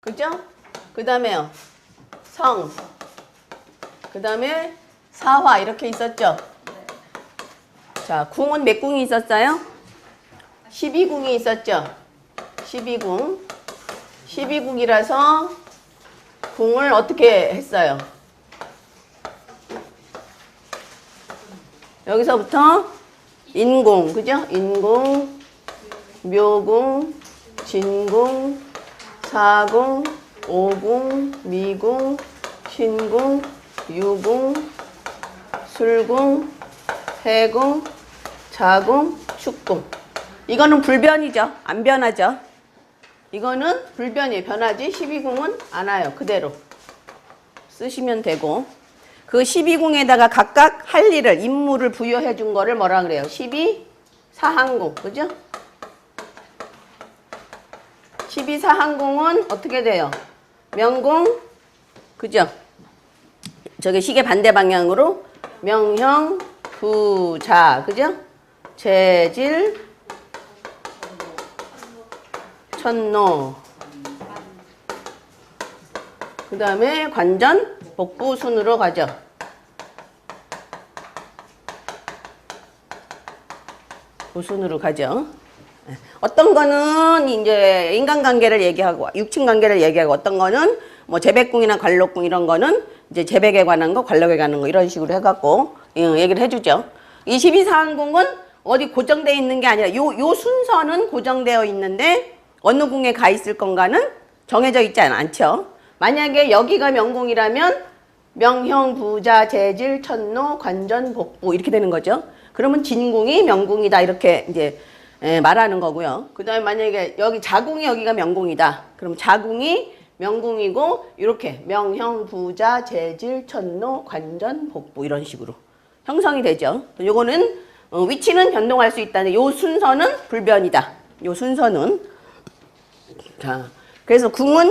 그죠? 그 다음에요. 성. 그 다음에 사화 이렇게 있었죠? 자, 궁은 몇 궁이 있었어요? 12궁이 있었죠? 12궁. 12궁이라서 궁을 어떻게 했어요? 여기서부터 인궁. 그죠? 인궁, 묘궁, 진궁, 40, 50, 미궁, 신궁, 유궁, 술궁, 해궁, 자궁, 축궁. 이거는 불변이죠. 안 변하죠. 이거는 불변이 변하지 12궁은 안 와요. 그대로 쓰시면 되고 그 12궁에다가 각각 할 일을 임무를 부여해 준 거를 뭐라 그래요? 12 사항궁. 그죠? 12사항궁은 어떻게 돼요? 명궁, 그죠? 저기 시계 반대 방향으로 명형, 부자, 그죠? 재질, 천노. 그 다음에 관전, 복부 순으로 가죠. 부순으로 가죠. 예. 어떤 거는 이제 인간관계를 얘기하고 육친관계를 얘기하고 어떤 거는 뭐 재백궁이나 관록궁 이런 거는 이제 재백에 관한 거, 관록에 관한 거 이런 식으로 해갖고 예, 얘기를 해주죠. 이 12사항궁은 어디 고정되어 있는 게 아니라 요, 요 순서는 고정되어 있는데 어느 궁에 가 있을 건가는 정해져 있지 않- 않죠. 만약에 여기가 명궁이라면 명형, 부자, 재질, 천노, 관전, 복부 이렇게 되는 거죠. 그러면 진궁이 명궁이다 이렇게 이제 예, 말하는 거고요. 그 다음에 만약에 여기 자궁이 여기가 명궁이다. 그럼 자궁이 명궁이고 이렇게 명형, 부자, 재질, 천노, 관전, 복부 이런 식으로 형성이 되죠. 요거는 어, 위치는 변동할 수 있다는 요 순서는 불변이다. 요 순서는 자, 그래서 궁은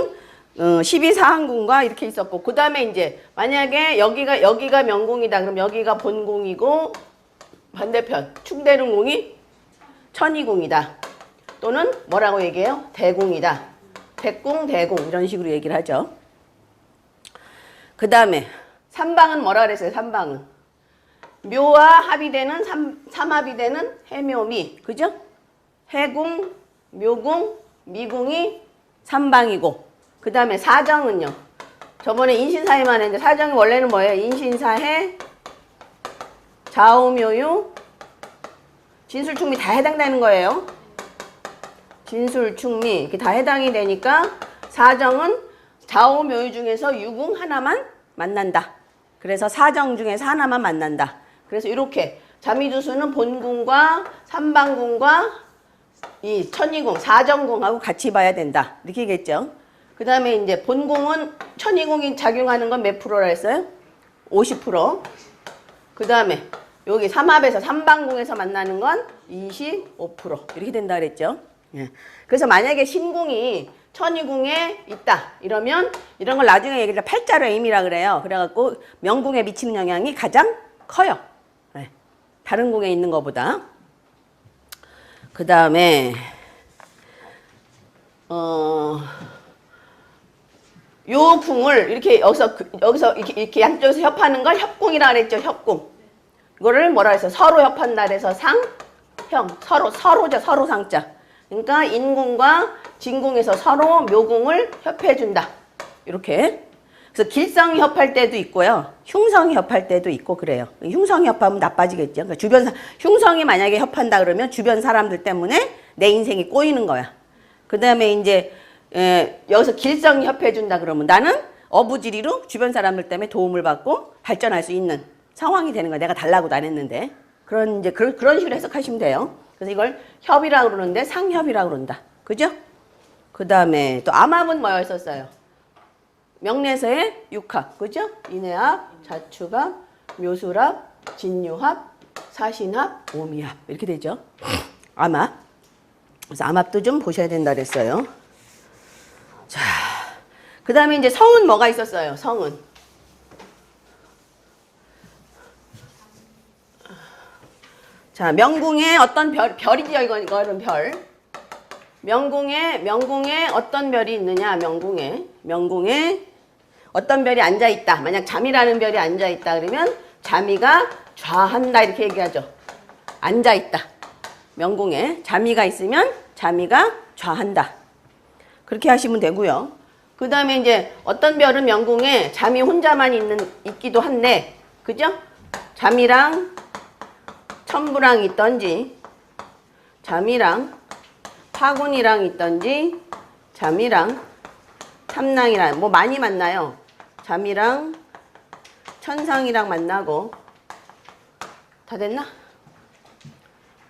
어, 12사항궁과 이렇게 있었고 그 다음에 이제 만약에 여기가 여기가 명궁이다 그럼 여기가 본궁이고 반대편 충대릉궁이 천이궁이다 또는 뭐라고 얘기해요? 대궁이다 백궁 대궁 이런 식으로 얘기를 하죠 그 다음에 삼방은 뭐라 그랬어요 삼방은 묘와 합이 되는 삼, 삼합이 되는 해묘미 그죠? 해궁 묘궁 미궁이 삼방이고 그 다음에 사정은요. 저번에 인신사해만 했는데 사정이 원래는 뭐예요? 인신사해, 좌우묘유, 진술충미 다 해당되는 거예요. 진술충미 이렇게 다 해당이 되니까 사정은 좌우묘유 중에서 유궁 하나만 만난다. 그래서 사정 중에서 하나만 만난다. 그래서 이렇게 자미두수는 본궁과 삼방궁과 이 천이궁, 사정궁하고 같이 봐야 된다. 얘기했죠. 그 다음에 이제 본궁은 천이궁이 작용하는 건 몇 프로라 했어요? 50%. 그 다음에 여기 삼합에서 삼방궁에서 만나는 건 25% 이렇게 된다 그랬죠. 예. 그래서 만약에 신궁이 천이궁에 있다 이러면 이런 걸 나중에 얘기를 팔자로 의미라 그래요. 그래갖고 명궁에 미치는 영향이 가장 커요. 예. 다른 궁에 있는 것보다. 그 다음에 어. 요 궁을 이렇게 여기서 그- 여기서 이렇게, 이렇게 양쪽에서 협하는 걸 협궁이라 그랬죠. 협궁. 이거를 뭐라 해서 서로 협한다 그래서 상, 형, 서로 서로죠. 서로 상자. 그러니까 인궁과 진궁에서 서로 묘궁을 협해 준다. 이렇게. 그래서 길성이 협할 때도 있고요. 흉성이 협할 때도 있고 그래요. 흉성이 협하면 나빠지겠죠. 그러니까 주변 사, 흉성이 만약에 협한다 그러면 주변 사람들 때문에 내 인생이 꼬이는 거야. 그 다음에 이제 에, 여기서 길성이 협해 준다 그러면 나는 어부지리로 주변 사람들 때문에 도움을 받고 발전할 수 있는 상황이 되는 거야. 내가 달라고도 안 했는데. 그런 이제 그런 그런 식으로 해석하시면 돼요. 그래서 이걸 협이라고 그러는데 상협이라고 그런다. 그죠? 그다음에 또 암합은 뭐였었어요? 명례서의 육합, 그죠? 인해합, 자축합, 묘술합, 진유합, 사신합, 오미합 이렇게 되죠. 암합. 그래서 암합도 좀 보셔야 된다 그랬어요. 자, 그 다음에 이제 성은 뭐가 있었어요? 성은. 자, 명궁의 어떤 별, 별이죠, 이건, 이거는 별. 명궁에 명궁에 어떤 별이 있느냐? 명궁에 명궁에 어떤 별이 앉아 있다. 만약 잠이라는 별이 앉아 있다 그러면 잠이가 좌한다 이렇게 얘기하죠. 앉아 있다. 명궁에 잠이가 있으면 잠이가 좌한다. 그렇게 하시면 되고요. 그 다음에 이제 어떤 별은 명궁에 잠이 혼자만 있는 있기도 한데, 그죠? 잠이랑 천부랑 있던지, 잠이랑 파군이랑 있던지, 잠이랑 탐랑이랑 뭐 많이 만나요. 잠이랑 천상이랑 만나고 다 됐나?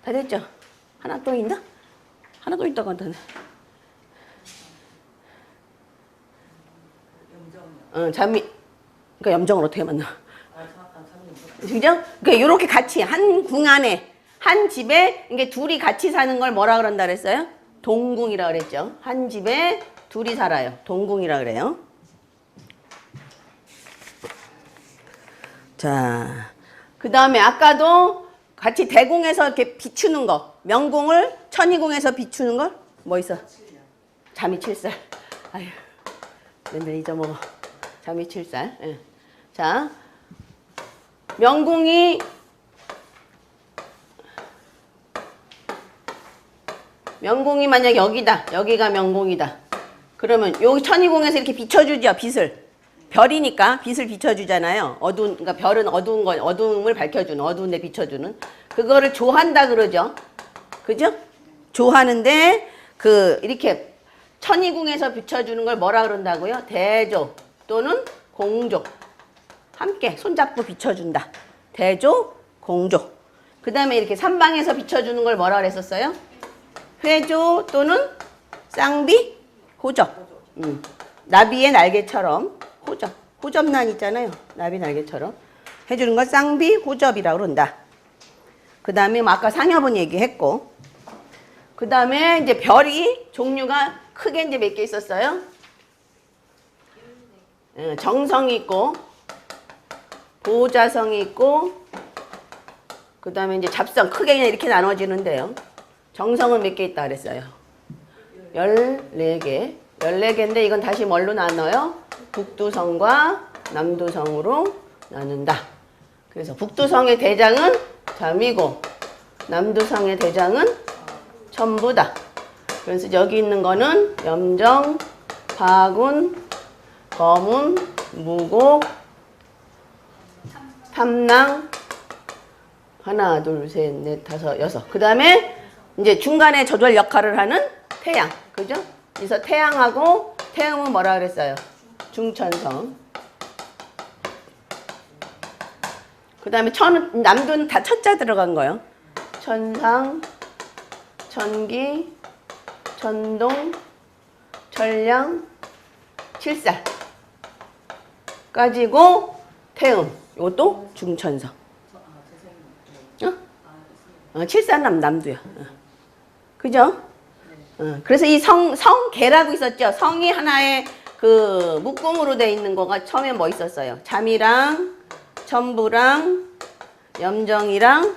다 됐죠? 하나 또 있나? 하나 또 있다고 한다네. 어, 잠이 그러니까 염정을 어떻게 만나? 그죠? 그러니까 이렇게 같이 한 궁 안에 한 집에 이게 둘이 같이 사는 걸 뭐라 그런다 그랬어요? 동궁이라 그랬죠. 한 집에 둘이 살아요. 동궁이라 그래요. 자, 그 다음에 아까도 같이 대궁에서 이렇게 비추는 거, 명궁을 천이궁에서 비추는 걸 뭐 있어? 잠이 칠살. 아유, 맨날 잊어먹어. 잠이 칠살. 예. 자, 명궁이 명궁이 만약 여기다. 여기가 명궁이다. 그러면 여기 천이궁에서 이렇게 비춰주죠, 빛을. 별이니까 빛을 비춰주잖아요. 어두운, 그러니까 별은 어두운 거, 어두움을 밝혀주는, 어두운 데 비춰주는. 그거를 조한다 그러죠. 그죠? 조하는데, 그, 이렇게 천이궁에서 비춰주는 걸 뭐라 그런다고요? 대조 또는 공조. 함께 손잡고 비춰준다. 대조, 공조. 그 다음에 이렇게 삼방에서 비춰주는 걸 뭐라 그랬었어요? 회조 또는 쌍비, 호접. 음. 나비의 날개처럼 호접. 호접란 있잖아요. 나비 날개처럼. 해주는 걸 쌍비, 호접이라고 그런다. 그 다음에 뭐 아까 상엽은 얘기했고. 그 다음에 이제 별이 종류가 크게 이제 몇 개 있었어요? 어, 정성이 있고, 보자성이 있고, 그 다음에 이제 잡성 크게 이렇게 나눠지는데요. 정성은 몇 개 있다 그랬어요? 14개. 14개인데 이건 다시 뭘로 나눠요? 북두성과 남두성으로 나눈다. 그래서 북두성의 대장은 잠이고 남두성의 대장은 천부다. 그래서 여기 있는 거는 염정, 파군, 거문, 무곡, 탐낭, 하나, 둘, 셋, 넷, 다섯, 여섯. 그 다음에 이제 중간에 조절 역할을 하는 태양. 그죠? 그래서 태양하고 태음은 뭐라 그랬어요? 중천성. 그 다음에 천, 남두는 다 첫자 들어간 거요. 천상, 천기, 천동, 천량, 칠살. 까지고 태음. 이것도 중천성. 어? 어, 칠산남 남두야. 어. 그죠? 어, 그래서 이 성, 성계라고 있었죠. 성이 하나의 그 묶음으로 돼 있는 거가 처음에 뭐 있었어요? 잠이랑 천부랑 염정이랑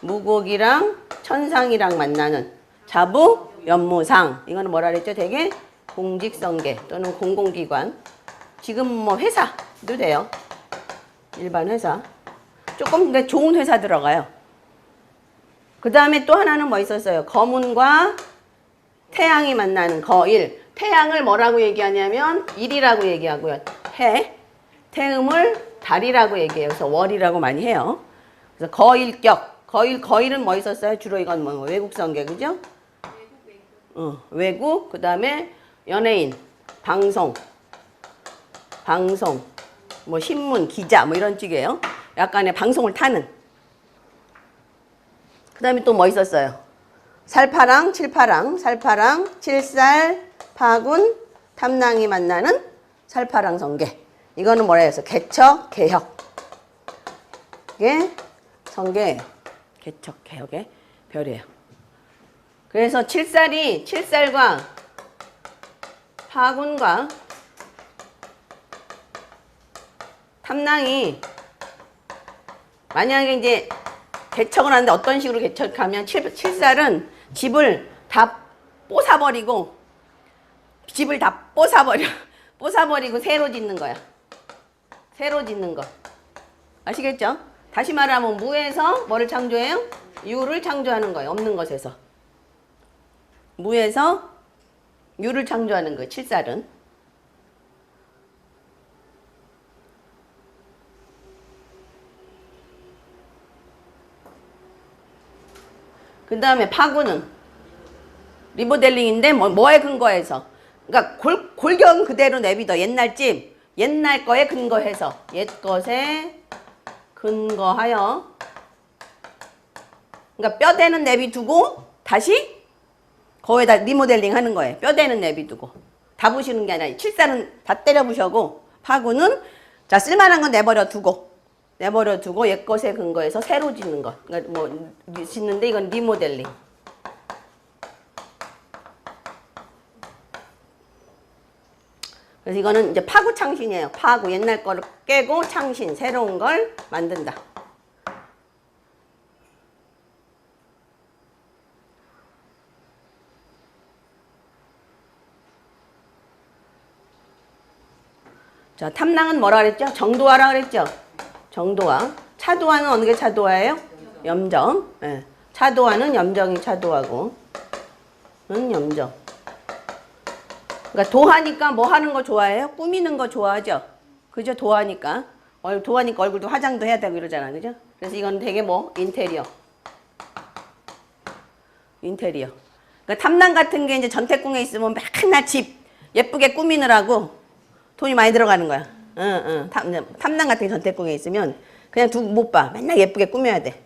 무곡이랑 천상이랑 만나는 자부 연무상 이거는 뭐라 그랬죠? 되게 공직성계 또는 공공기관 지금 뭐 회사도 돼요. 일반 회사 조금 근데 좋은 회사 들어가요. 그 다음에 또 하나는 뭐 있었어요? 거문과 태양이 만나는 거일. 태양을 뭐라고 얘기하냐면 일이라고 얘기하고요. 해. 태음을 달이라고 얘기해요. 그래서 월이라고 많이 해요. 그래서 거일격. 거일, 거일은 뭐 있었어요? 주로 이건 뭐 외국 성계, 그죠? 어, 외국, 그 다음에 연예인, 방송, 방송, 뭐 신문, 기자, 뭐 이런 쪽이에요. 약간의 방송을 타는. 그 다음에 또 뭐 있었어요? 살파랑, 칠파랑, 살파랑, 칠살, 파군, 탐낭이 만나는 살파랑 성계. 이거는 뭐라 해서 개척, 개혁. 이게 성계, 개척, 개혁의 별이에요. 그래서 칠살이, 칠살과 파군과 탐낭이 만약에 이제 개척을 하는데 어떤 식으로 개척하면 칠, 칠살은 집을 다 뽀사버리고 집을 다 뽀사버려. 뽀사버리고 새로 짓는 거야. 새로 짓는 거. 아시겠죠? 다시 말하면 무에서 뭐를 창조해요? 유를 창조하는 거예요. 없는 것에서. 무에서 유를 창조하는 거예요. 칠살은. 그 다음에 파구는. 리모델링인데 뭐, 뭐에 근거해서. 그러니까 골, 골경 그대로 내비둬. 옛날 집 옛날 거에 근거해서. 옛 것에 근거하여. 그러니까 뼈대는 내비두고 다시 거기다 리모델링 하는 거예요. 뼈대는 내비두고. 다 부시는 게 아니라 칠살은 다 때려 부셔고 파구는 자 쓸만한 건 내버려 두고 내버려 두고 옛 것에 근거해서 새로 짓는 거 그러니까 뭐 짓는데 이건 리모델링 그래서 이거는 이제 파구 창신이에요. 파구 옛날 거를 깨고 창신 새로운 걸 만든다. 자, 탐낭은 뭐라 그랬죠? 정도화라 그랬죠? 정도화. 차도화는 어느 게 차도화예요? 염정. 예. 차도화는 염정이 차도화고. 은 염정. 그러니까 도하니까 뭐 하는 거 좋아해요? 꾸미는 거 좋아하죠? 그죠? 도하니까. 얼, 도하니까 얼굴도 화장도 해야 되고 이러잖아. 그죠? 그래서 이건 되게 뭐? 인테리어. 인테리어. 그러니까 탐낭 같은 게 이제 전태궁에 있으면 맨날 집 예쁘게 꾸미느라고 돈이 많이 들어가는 거야. 응, 응. 탐, 탐낭 같은 게 전태궁에 있으면 그냥 두고 못 봐. 맨날 예쁘게 꾸며야 돼.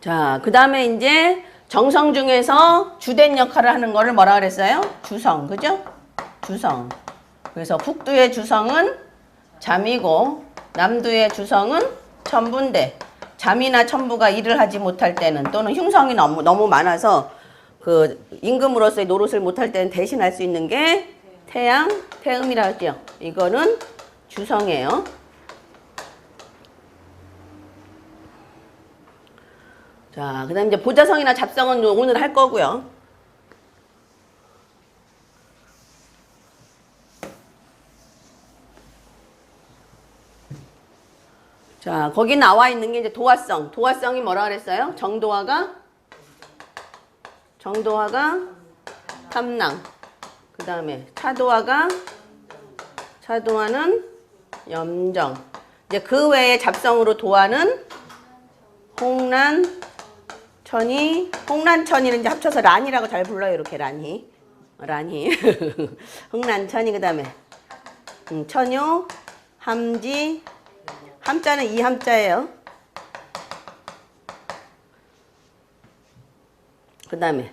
자, 그 다음에 이제 정성 중에서 주된 역할을 하는 거를 뭐라 그랬어요? 주성, 그죠? 주성. 그래서 북두의 주성은 잠이고 남두의 주성은 천부인데 잠이나 천부가 일을 하지 못할 때는 또는 흉성이 너무 너무 많아서 그 임금으로서의 노릇을 못할 때는 대신할 수 있는 게 태양, 태음이라 하죠. 이거는 주성이에요. 자, 그 다음 이제 보자성이나 잡성은 오늘 할 거고요. 자, 거기 나와 있는 게 이제 도화성. 도화성이 뭐라 그랬어요? 정도화가 정도화가 탐낭. 그 다음에 차도화가 차도화는 염정. 이제 그 외에 잡성으로 도화는 홍란, 천이, 홍란천이는 이제 합쳐서 란이라고 잘 불러요. 이렇게 란이. 란이. 흥란천이 그 다음에 음, 천요, 함지, 함자는 이 함자예요. 그 다음에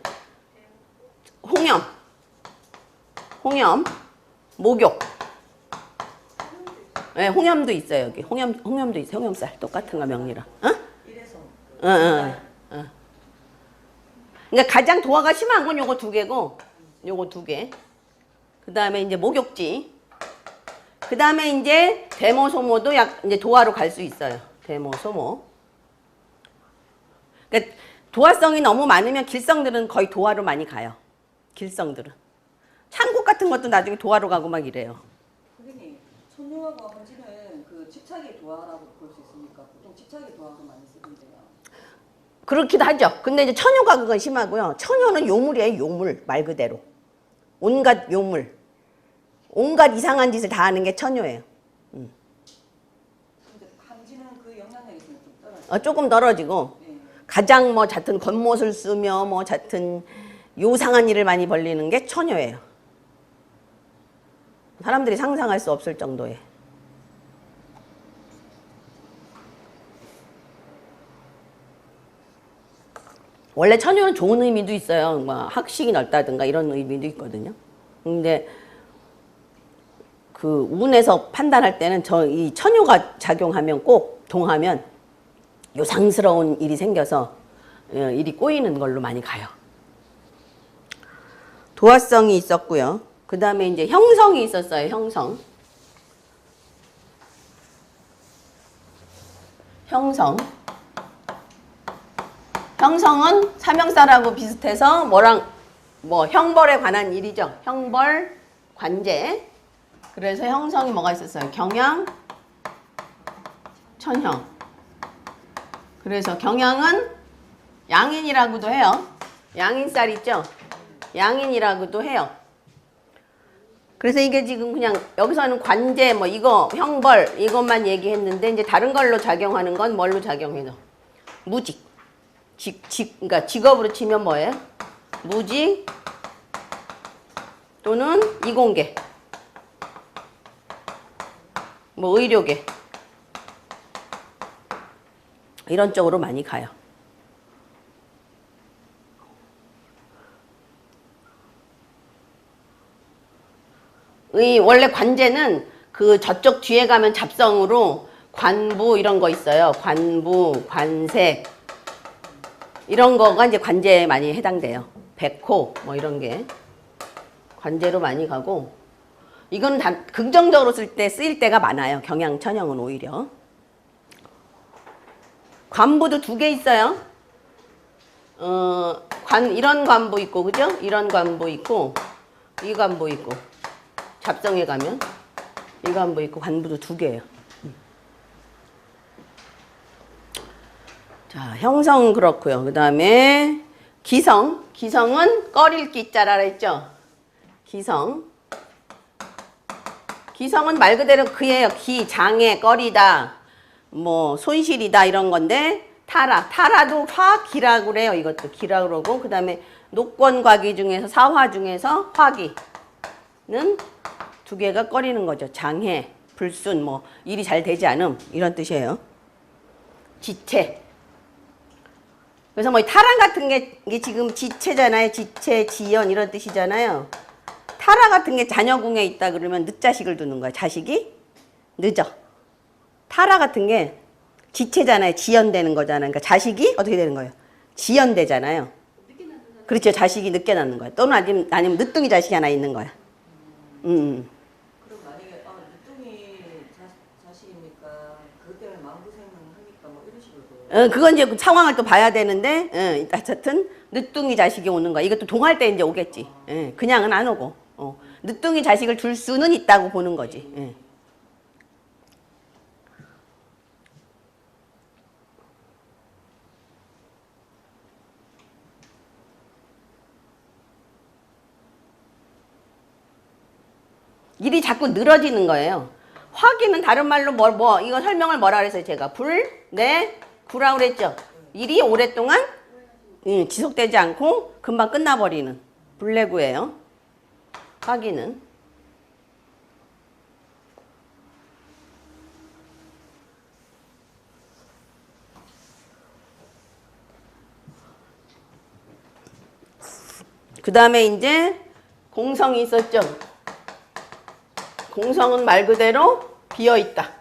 홍염, 홍염, 목욕. 네, 홍염도 있어요 여기. 홍염, 홍염도 있어요. 홍염살 똑같은 거 명리랑. 어? 응, 응, 응. 그러니까 가장 도화가 심한 건 요거 두 개고, 요거 두 개. 그 다음에 이제 목욕지. 그 다음에 이제 대모소모도 약 이제 도화로 갈 수 있어요. 대모소모. 그러니까 도화성이 너무 많으면 길성들은 거의 도화로 많이 가요. 길성들은. 창국 같은 것도 나중에 도화로 가고 막 이래요. 선생님, 천유하고 함지는 그 집착의 도화라고 볼 수 있습니까? 보통 집착의 도화로 많이 쓰던데요. 그렇기도 하죠. 근데 이제 처녀가 그건 심하고요. 처녀는 요물이에요, 요물. 말 그대로. 온갖 요물. 온갖 이상한 짓을 다 하는 게 처녀예요. 떨어져요. 어, 조금 떨어지고 네. 가장 뭐 잦은 겉멋을 쓰며 뭐 잦은 요상한 일을 많이 벌리는 게 처녀예요. 사람들이 상상할 수 없을 정도의. 원래 처녀는 좋은 의미도 있어요. 뭐 학식이 넓다든가 이런 의미도 있거든요. 근데 그 운에서 판단할 때는 저이 처녀가 작용하면 꼭 동하면 요상스러운 일이 생겨서 어, 일이 꼬이는 걸로 많이 가요. 도화성이 있었고요. 그 다음에 이제 형성이 있었어요. 형성. 형성. 형성은 사명사라고 비슷해서 뭐랑 뭐 형벌에 관한 일이죠. 형벌, 관제. 그래서 형성이 뭐가 있었어요? 경향, 천형. 그래서 경향은 양인이라고도 해요. 양인쌀 있죠? 양인이라고도 해요. 그래서 이게 지금 그냥 여기서는 관제 뭐 이거 형벌 이것만 얘기했는데 이제 다른 걸로 작용하는 건 뭘로 작용해요? 무직. 직, 직, 그러니까 직업으로 치면 뭐예요? 무직 또는 이공계. 뭐 의료계. 이런 쪽으로 많이 가요. 이 원래 관제는 그 저쪽 뒤에 가면 잡성으로 관부 이런 거 있어요. 관부, 관색 이런 거가 이제 관제에 많이 해당돼요. 백호 뭐 이런 게 관제로 많이 가고 이거는 다 긍정적으로 쓸 때 쓰일 때가 많아요. 경향 천형은 오히려 관부도 두 개 있어요. 어, 관 이런 관부 있고 그죠? 이런 관부 있고 이 관부 있고 잡성에 가면 이 관부 있고 관부도 두 개예요. 자, 형성 그렇고요. 그 다음에 기성. 기성은 꺼릴 기자라 그랬죠? 기성. 기성은 말 그대로 그예요. 기, 장애, 꺼리다, 뭐 손실이다 이런 건데 타라. 타라도 화, 기라고 그래요. 이것도 기라고 그러고 그 다음에 녹권과기 중에서 사화 중에서 화기는 두 개가 꺼리는 거죠. 장애, 불순, 뭐 일이 잘 되지 않음 이런 뜻이에요. 지체. 그래서 뭐 타락 같은 게 이게 지금 지체잖아요. 지체, 지연 이런 뜻이잖아요. 타락 같은 게 자녀궁에 있다 그러면 늦자식을 두는 거야. 자식이 늦어. 타락 같은 게 지체잖아요. 지연되는 거잖아요. 그러니까 자식이 어떻게 되는 거예요? 지연되잖아요. 그렇죠. 자식이 늦게 낳는 거야. 또는 아니면, 아니면 늦둥이 자식이 하나 있는 거야. 음. 그럼 만약에 아 늦둥이 자, 자식이니까 그것 때문에 마음고생을 하니까 뭐 이런 식으로 어, 그건 이제 그 상황을 또 봐야 되는데, 어, 어쨌든, 늦둥이 자식이 오는 거야. 이것도 동할 때 이제 오겠지. 예, 그냥은 안 오고. 어, 늦둥이 자식을 줄 수는 있다고 보는 거지. 예. 일이 자꾸 늘어지는 거예요. 화기는 다른 말로 뭐, 뭐, 이거 설명을 뭐라 그랬어요, 제가? 불, 내, 구라 그랬죠? 일이 오랫동안 음, 지속되지 않고 금방 끝나버리는 불내구예요. 화기는. 그 다음에 이제 공성이 있었죠. 공성은 말 그대로 비어 있다.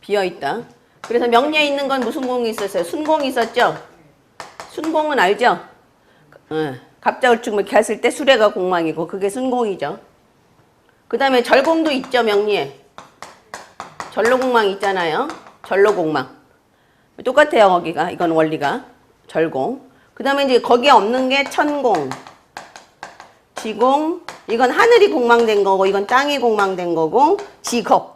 비어 있다. 그래서 명리에 있는 건 무슨 공이 있었어요? 순공이 있었죠. 순공은 알죠? 어, 갑자울축 이렇게 했을 때 수레가 공망이고 그게 순공이죠. 그 다음에 절공도 있죠 명리에. 절로공망 있잖아요. 절로공망. 똑같아요 거기가. 이건 원리가. 절공. 그 다음에 이제 거기에 없는 게 천공. 지공. 이건 하늘이 공망된 거고 이건 땅이 공망된 거고 지겁.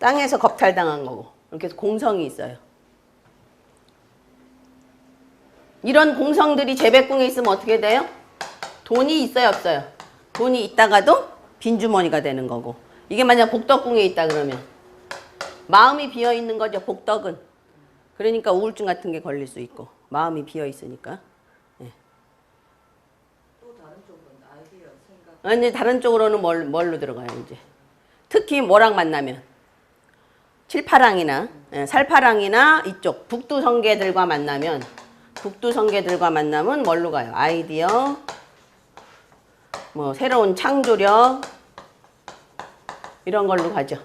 땅에서 겁탈당한 거고. 이렇게 해서 공성이 있어요. 이런 공성들이 재백궁에 있으면 어떻게 돼요? 돈이 있어요, 없어요? 돈이 있다가도 빈주머니가 되는 거고. 이게 만약 복덕궁에 있다 그러면 마음이 비어 있는 거죠, 복덕은. 그러니까 우울증 같은 게 걸릴 수 있고 마음이 비어 있으니까. 또 다른 쪽은 아이디어 생각 아, 이제 다른 쪽으로는 뭘, 뭘로 들어가요, 이제. 특히 뭐랑 만나면? 칠파랑이나, 예, 살파랑이나 이쪽, 북두성계들과 만나면, 북두 성계들과 만남은 뭘로 가요? 아이디어, 뭐 새로운 창조력 이런 걸로 가죠.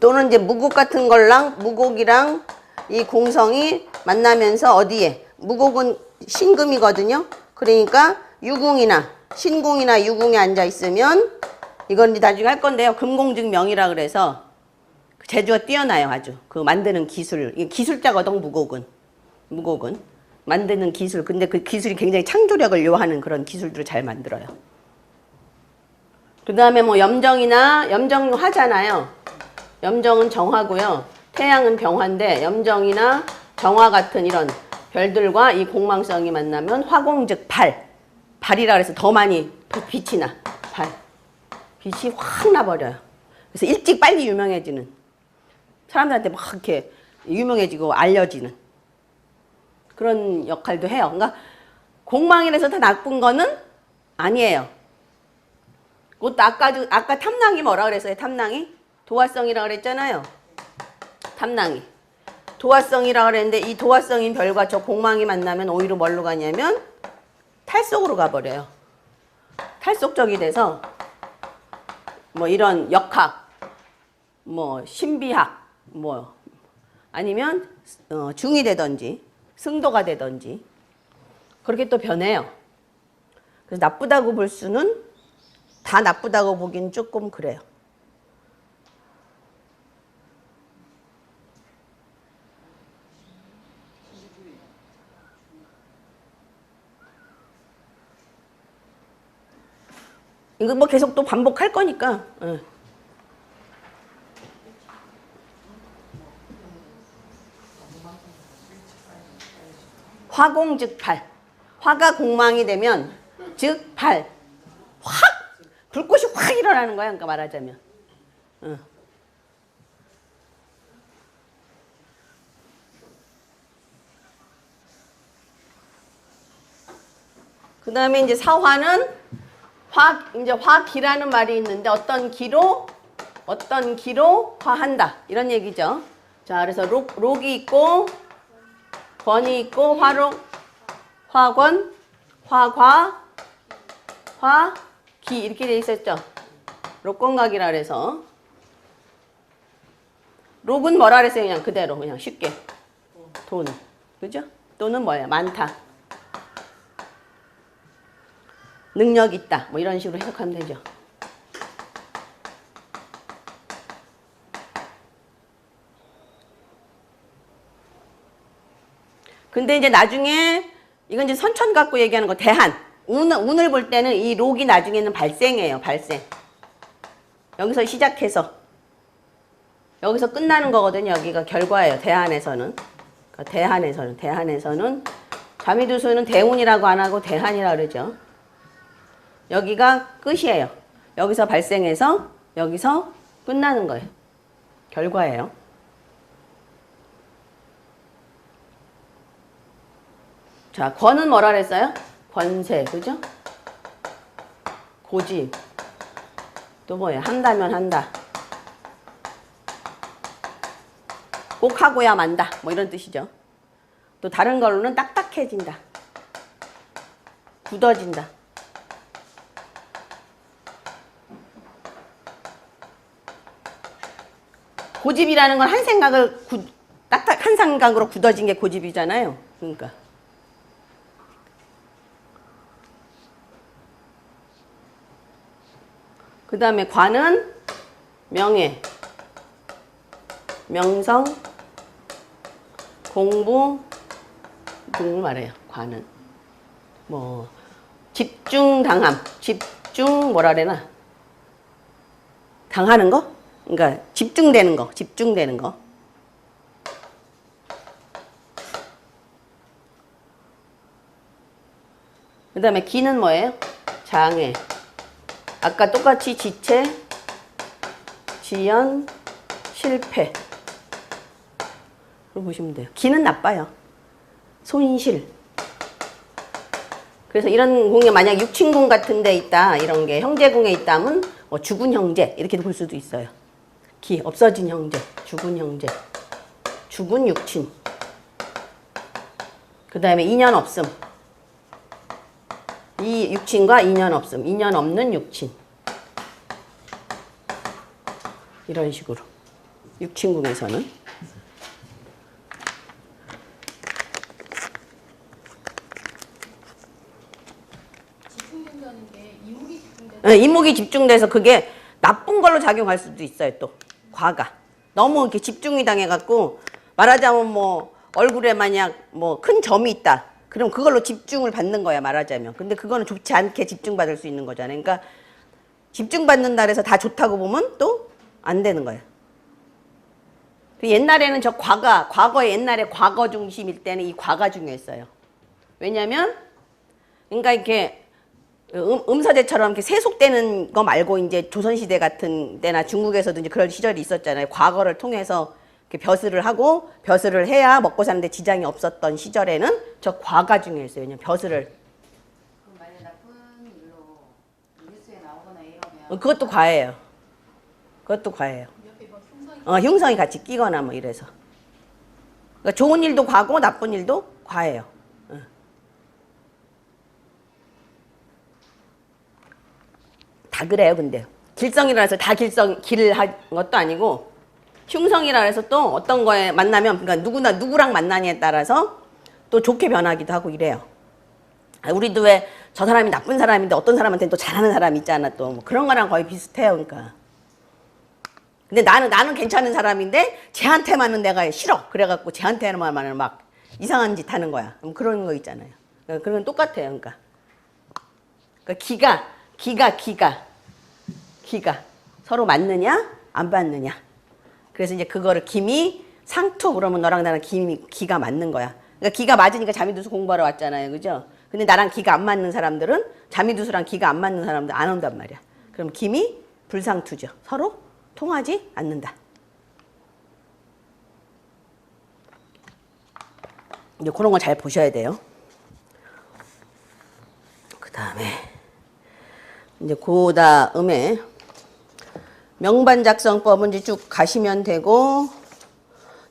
또는 이제 무국 같은 걸랑 무국이랑 이 공성이 만나면서 어디에 무국은 신금이거든요. 그러니까 유궁이나 신궁이나 유궁에 앉아 있으면 이건 나중에 할 건데요. 금공증 명이라 그래서 재주가 뛰어나요, 아주. 그 만드는 기술. 기술자거든, 무곡은. 무곡은. 만드는 기술. 근데 그 기술이 굉장히 창조력을 요하는 그런 기술들을 잘 만들어요. 그 다음에 뭐 염정이나, 염정 화잖아요. 염정은 정화고요. 태양은 병화인데, 염정이나 정화 같은 이런 별들과 이 공망성이 만나면 화공 즉 발. 발이라 그래서 더 많이 빛이 나. 발. 빛이 확 나버려요. 그래서 일찍 빨리 유명해지는. 사람들한테 막 이렇게 유명해지고 알려지는 그런 역할도 해요. 그러니까 공망이라서 다 나쁜 거는 아니에요. 그것도 아까 아까 탐낭이 뭐라 그랬어요? 탐낭이 도화성이라 그랬잖아요. 탐낭이 도화성이라 그랬는데 이 도화성인 별과 저 공망이 만나면 오히려 뭘로 가냐면 탈속으로 가버려요. 탈속적이 돼서 뭐 이런 역학, 뭐 신비학, 뭐 아니면 어, 중이 되든지 승도가 되든지 그렇게 또 변해요. 그래서 나쁘다고 볼 수는 다 나쁘다고 보긴 조금 그래요. 이거 뭐 계속 또 반복할 거니까. 예. 화공 즉 발. 화가 공망이 되면 즉 발. 확 불꽃이 확 일어나는 거야. 그러니까 말하자면. 어. 그 다음에 이제 사화는 화, 이제 화기라는 말이 있는데 어떤 기로, 어떤 기로 화한다. 이런 얘기죠. 자, 그래서 록, 록이 있고, 권이 있고, 화록, 화권, 화과, 화기 이렇게 돼 있었죠. 록건각이라 그래서. 록은 뭐라 그랬어요? 그냥 그대로, 그냥 쉽게. 돈. 그죠? 돈은 뭐예요? 많다. 능력 있다. 뭐 이런 식으로 해석하면 되죠. 근데 이제 나중에 이건 이제 선천 갖고 얘기하는 거 대한 운, 운을 볼 때는 이 록이 나중에는 발생해요. 발생. 여기서 시작해서 여기서 끝나는 거거든요. 여기가 결과예요. 대한에서는 그러니까 대한에서는 대한에서는 자미두수는 대운이라고 안 하고 대한이라 그러죠. 여기가 끝이에요. 여기서 발생해서 여기서 끝나는 거예요. 결과예요. 자, 권은 뭐라 그랬어요? 권세, 그죠? 고집. 또 뭐예요? 한다면 한다. 꼭 하고야 만다. 뭐 이런 뜻이죠. 또 다른 걸로는 딱딱해진다. 굳어진다. 고집이라는 건 한 생각을 구, 딱딱 한 생각으로 굳어진 게 고집이잖아요. 그러니까. 그 다음에 관은 명예, 명성, 공부 등을 말해요. 관은 뭐 집중 당함, 집중 뭐라 그래나 당하는 거? 그러니까 집중되는 거, 집중되는 거. 그 다음에 기는 뭐예요? 장애. 아까 똑같이 지체, 지연, 실패. 그걸 보시면 돼요. 기는 나빠요. 손실. 그래서 이런 궁에 만약 육친궁 같은 데 있다, 이런 게 형제궁에 있다면 뭐 죽은 형제 이렇게 볼 수도 있어요. 기 없어진 형제, 죽은 형제, 죽은 육친. 그 다음에 인연 없음. 이 육친과 인연 없음, 인연 없는 육친. 이런 식으로. 육친궁에서는. 집중된다는 게 이목이. 예, 이목이 집중돼서 그게 나쁜 걸로 작용할 수도 있어요, 또. 과가. 너무 이렇게 집중이 당해갖고, 말하자면 뭐, 얼굴에 만약 뭐 큰 점이 있다. 그럼 그걸로 집중을 받는 거야, 말하자면. 근데 그거는 좋지 않게 집중받을 수 있는 거잖아요. 그러니까, 집중받는다 그래서 다 좋다고 보면 또 안 되는 거예요. 그 옛날에는 저 과가, 과거 옛날에 과거 중심일 때는 이 과가 중요했어요. 왜냐면, 그러니까 이렇게 음, 음서제처럼 이렇게 세속되는 거 말고 이제 조선시대 같은 때나 중국에서도 이제 그런 시절이 있었잖아요. 과거를 통해서 벼슬을 하고 벼슬을 해야 먹고 사는데 지장이 없었던 시절에는 저 과가 중요했어요. 왜냐면 벼슬을 그럼 만약 나쁜 일로 뉴스에 나오거나 이러면 어, 그것도 과예요. 그것도 과예요. 흉성이 어, 흉성이 같이 끼거나 뭐 이래서. 그러니까 좋은 일도 과고 나쁜 일도 과예요. 어. 다 그래요, 근데. 길성이라 해서 다 길성, 길을 한 것도 아니고, 흉성이라 해서 또 어떤 거에 만나면, 그러니까 누구나, 누구랑 만나냐에 따라서 또 좋게 변하기도 하고 이래요. 아, 우리도 왜 저 사람이 나쁜 사람인데 어떤 사람한테는 또 잘하는 사람이 있잖아, 또. 뭐 그런 거랑 거의 비슷해요, 그러니까. 근데 나는 나는 괜찮은 사람인데 쟤한테만은 내가 싫어. 그래갖고 쟤한테만은 막 이상한 짓 하는 거야. 그럼 그런 거 있잖아요. 그러니까 그런 건 똑같아요. 그러니까. 그러니까 기가 기가 기가 기가 서로 맞느냐 안 맞느냐. 그래서 이제 그거를 김이 상투 그러면 너랑 나랑 김이 기가 맞는 거야. 그러니까 기가 맞으니까 자미두수 공부하러 왔잖아요. 그죠? 근데 나랑 기가 안 맞는 사람들은 자미두수랑 기가 안 맞는 사람들 안 온단 말이야. 그럼 김이 불상투죠. 서로 통하지 않는다. 이제 그런 거 잘 보셔야 돼요. 그 다음에 이제 그 다음에 명반 작성법은 이제 쭉 가시면 되고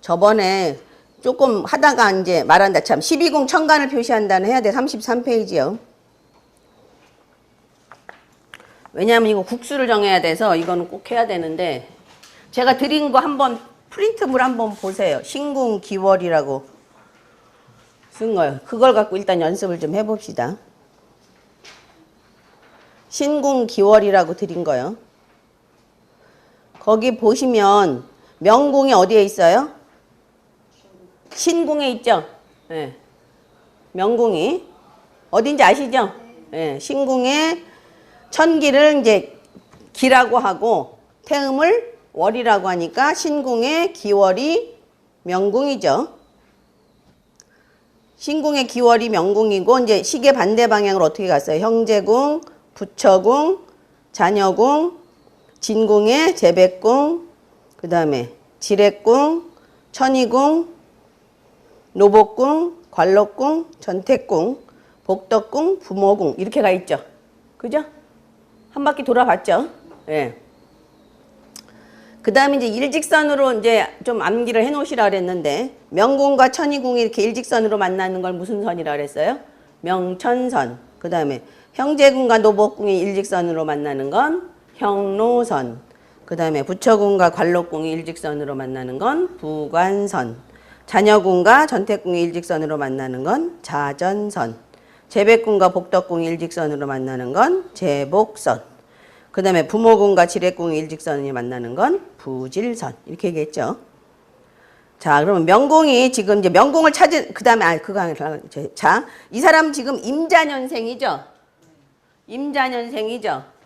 저번에 조금 하다가 이제 말한다 참 12궁 천간을 표시한다는 해야 돼 33페이지요. 왜냐하면 이거 국수를 정해야 돼서 이거는 꼭 해야 되는데 제가 드린 거 한번 프린트물 한번 보세요. 신궁 기월이라고 쓴 거예요. 그걸 갖고 일단 연습을 좀 해봅시다. 신궁 기월이라고 드린 거요. 거기 보시면 명궁이 어디에 있어요? 신궁에 있죠? 예. 명궁이 어딘지 아시죠? 예. 신궁에 천기를 이제 기라고 하고 태음을 월이라고 하니까 신궁의 기월이 명궁이죠. 신궁의 기월이 명궁이고 이제 시계 반대 방향으로 어떻게 갔어요? 형제궁, 부처궁, 자녀궁, 진궁의 재백궁, 그 다음에 지례궁, 천이궁, 노복궁, 관록궁, 전택궁, 복덕궁, 부모궁 이렇게 가 있죠. 그죠? 한 바퀴 돌아봤죠. 예. 그 다음에 이제 일직선으로 이제 좀 암기를 해 놓으시라 그랬는데, 명궁과 천이궁이 이렇게 일직선으로 만나는 걸 무슨 선이라 그랬어요? 명천선. 그 다음에 형제궁과 노복궁이 일직선으로 만나는 건 형노선. 그 다음에 부처궁과 관록궁이 일직선으로 만나는 건 부관선. 자녀궁과 전택궁이 일직선으로 만나는 건 자전선. 재백궁과 복덕궁이 일직선으로 만나는 건 재복선. 그 다음에 부모궁과 지례궁이 일직선이 만나는 건 부질선. 이렇게 얘기했죠. 자, 그러면 명궁이 지금 이제 명궁을 찾은, 그 다음에, 아, 그거 아니라, 자, 이 사람 지금 임자년생이죠? 임자년생이죠?